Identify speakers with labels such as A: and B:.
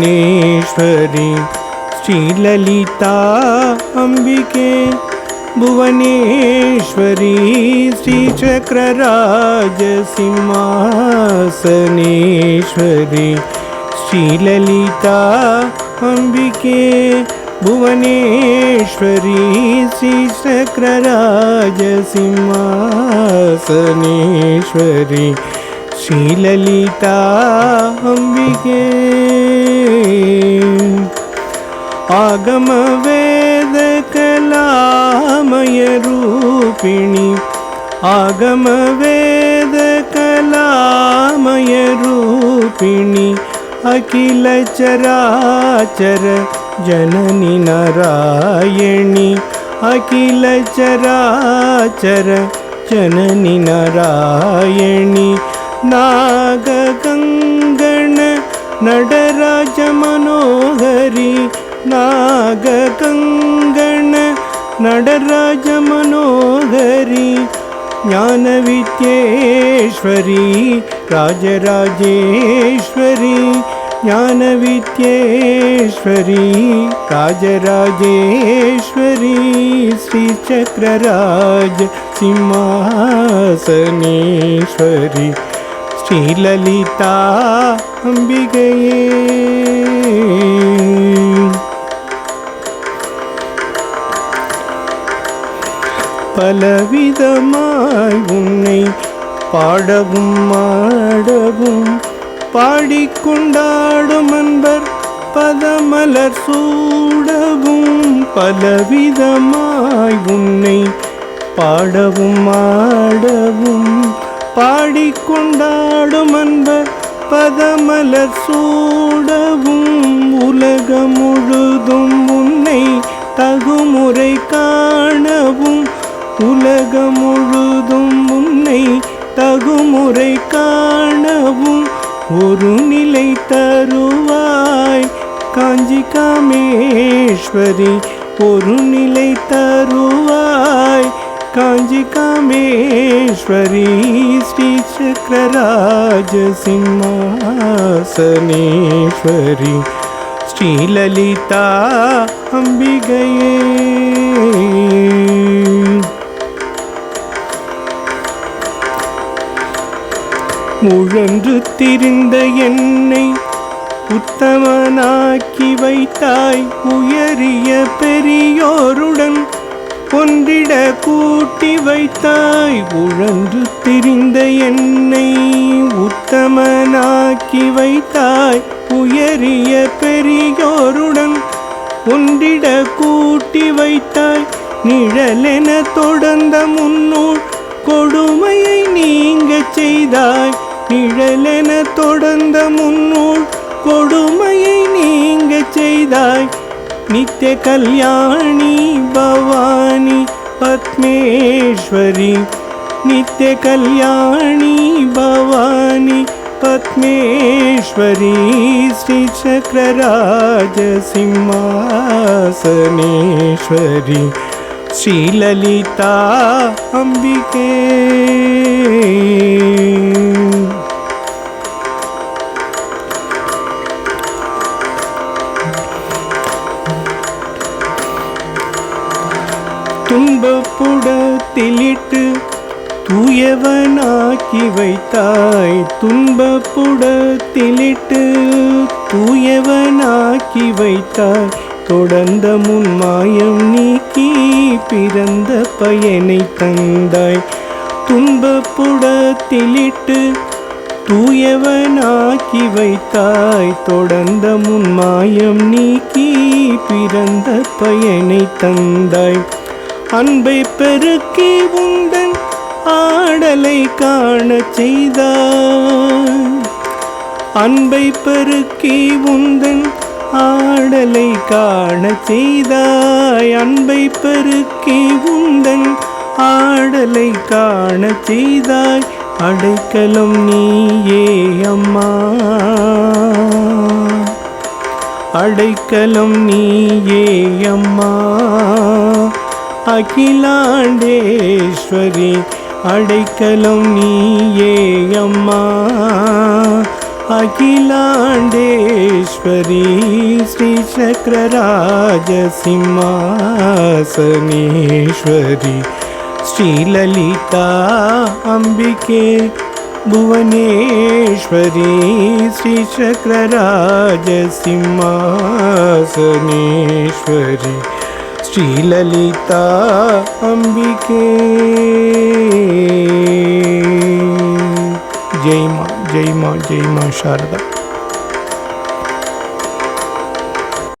A: श्रीचक्रराजसिंहासनेश्वरी श्रीललिता अम्बिके भुवनेश्वरी श्रीचक्रराजसिंहासनेश्वरी श्रीललिता अम्बिके भुवनेश्वरी श्रीचक्रराजसिंहासनेश्वरी श्रीललिता अम्बिके आगमवेदकलामयरूपिणि आगमवेदकलामयरूपिणि अखिलचराचर जननि नारायणि अखिलचराचर जननि नारायणि नागगङ्गण नडराजमनोहरि नागगङ्गण नडराजमनोहरि ज्ञानविद्येश्वरी राजराजेश्वरी ஞானவித்யேஸ்வரி ராஜராஜேஸ்வரி ஸ்ரீசக்கரராஜ சிம்மாசனேஸ்வரி ஸ்ரீலலிதா அம்பிகையே பலவிதமாய் உன்னை பாடவும் மாடவும் பாடிக்கொண்டாடும் அன்பர் பதமலர் சூடவும் பலவிதமாய் உன்னை பாடவும் மாடவும் பாடிக்கொண்டாடும் அன்பர் பதமலர் சூடவும் உலகம் முழுதும் உன்னை தகுமுறை காணவும் உலகம் முழுதும் உன்னை தகுமுறை காணவும் ஒரு நிலை தருவாய் காஞ்சி காமேஸ்வரி ஒரு நிலை தருவாய் காஞ்சி காமேஸ்வரி ஸ்ரீ சக்கரராஜ சிம்மாசனேஸ்வரி முழன்று திரிந்த என்னை உத்தமனாக்கி வைத்தாய். உயரிய பெரியோருடன் ஒன்றிட கூட்டி வைத்தாய். உழன்று திரிந்த என்னை உத்தமனாக்கி வைத்தாய். உயரிய பெரியோருடன் ஒன்றிட கூட்டி வைத்தாய். நிழலென தொடர்ந்த முன்னூல் கொடுமையை நீங்க செய்தாய். நிழலென தொடர்ந்த முன்னூல் கொடுமையை நீங்க செய்தாய். நித்திய கல்யாணி பவானி பத்மேஸ்வரி. நித்திய கல்யாணி பவானி பத்மேஸ்வரி. ஸ்ரீ சக்கரராஜ சிம்மாசனேஸ்வரி. ஸ்ரீலலிதா அம்பிகே. துன்பப்புடத்திலிட்டு தூயவனாக்கி வைத்தாய். துன்பப்புடத்திலிட்டு தூயவனாக்கி வைத்தாய். தொடர்ந்த முன்மாயம் நீக்கி பிறந்த பயனை தந்தாய். துன்பப்புடத்திலிட்டு தூயவனாக்கி வைத்தாய். தொடர்ந்த முன்மாயம் நீக்கி பிறந்த பயனை தந்தாய். அன்பை பெருக்கி உந்தன் ஆடலை காண செய்தாய். அன்பை பெருக்கி உந்தன் ஆடலை காண செய்தாய். அன்பை பெருக்கி உந்தன் ஆடலை காண செய்தாய். அடைக்கலம் நீயே அம்மா. அடைக்கலம் நீயே அம்மா. அகிலாண்டேஸ்வரி அடைக்கலம் நீயே அம்மா. अखिलाण्डेश्वरी श्रीचक्रराजसिंहासनेश्वरी श्रीललिता अंबिके भुवनेश्वरी श्रीचक्रराजसिंहासनेश्वरी श्रीललिता अंबिके। जय मा। ജയ് മാ ജയ് മാ ശാരദ.